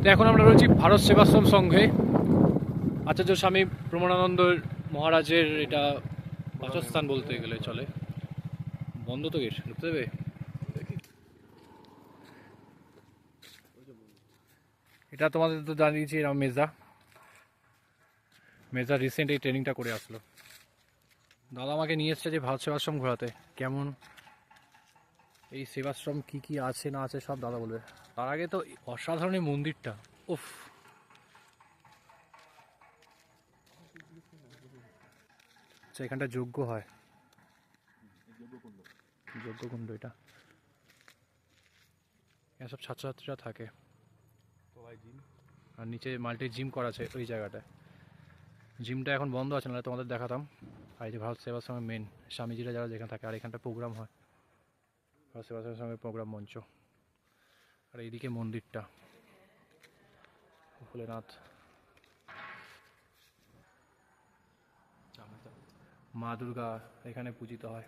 তো এখন আমরা রয়েছি ভারত সেবাশ্রম সংঘে। আচার্য স্বামী প্রমাণানন্দ মহারাজের এটা বাসস্থান বলতে গেলে চলে। বন্ধ তো গেট ঢুকতে দেবে? এটা তোমাদের তো জানিয়েছি এরকম মেজা। মেজা রিসেন্ট এই ট্রেনিংটা করে আসলো। দাদা আমাকে নিয়ে এসছে যে ভারত সেবাশ্রম ঘোরাতে। কেমন? এই সেবাশ্রম কি কি আছে, না আছে, সব দাদা বলবে। তার আগে তো অসাধারণ এই মন্দিরটা। উফ। আচ্ছা এখানটা যজ্ঞ হয়। যজ্ঞকুণ্ড এটা। এখানে সব ছাত্রছাত্রীরা থাকে। আর নিচে মাল্টি জিম করা আছে ওই জায়গাটায়। জিমটা এখন বন্ধ আছে না তোমাদের দেখাতাম। আর এই যে ভারত সেবাশ্রমের মেন স্বামীজিরা যারা যেখানে থাকে, আর এখানটা প্রোগ্রাম হয়। সেবাশ্রমের সঙ্গে প্রোগ্রাম মঞ্চ আর এইদিকে মন্দিরটা ভোলেনাথ মা দুর্গা এখানে পূজিত হয়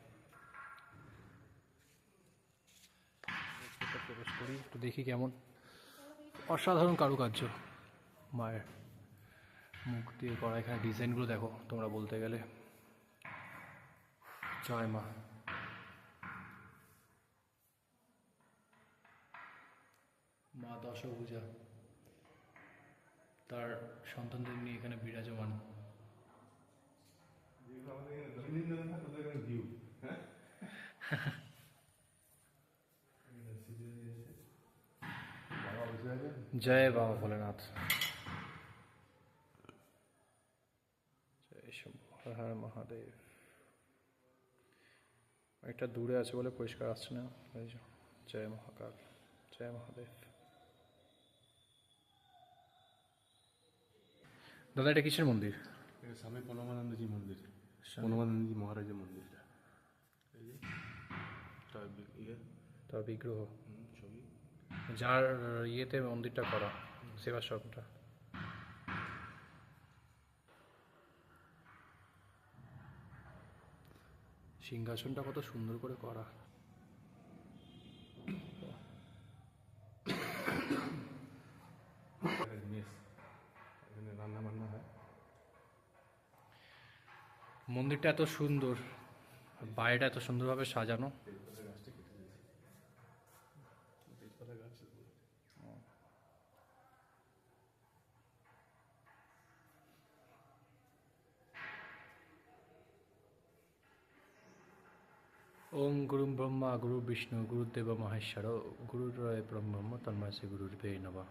প্রবেশ করি একটু দেখি কেমন অসাধারণ কারুকার্য মায়ের মুখ দিয়ে করা এখানে ডিজাইনগুলো দেখো তোমরা বলতে গেলে জয় মা দশভূজা তার সন্তানদের নিয়ে এখানে বিরাজমান। জয় বাবা ভোলেনাথ। জয় হর হর মহাদেব। একটা দূরে আছে বলে পরিষ্কার আসছে না। জয় মহাকাল, জয় মহাদেব। দাদা এটা কিসের মন্দির? এটা স্বামী পরমানন্দজি মন্দির। পরমানন্দজি মহারাজের মন্দিরটা। তার ইয়ে। তার বিগ্রহ। ছবি। যার ইয়েতে মন্দিরটা করা সেবাশ্রমটা সিংহাসনটা কত সুন্দর করে করা এটা মেস এখানে রান্না বান্না হয় মন্দিরটা এত সুন্দর বাইরেটা এত সুন্দরভাবে সাজানো। ওম গুরু ব্রহ্মা, গুরু বিষ্ণু, গুরুদেব মহেশ্বর, গুরুরয় ব্রহ্ম তন্ময় শ্রী গুরুর বে নমঃ।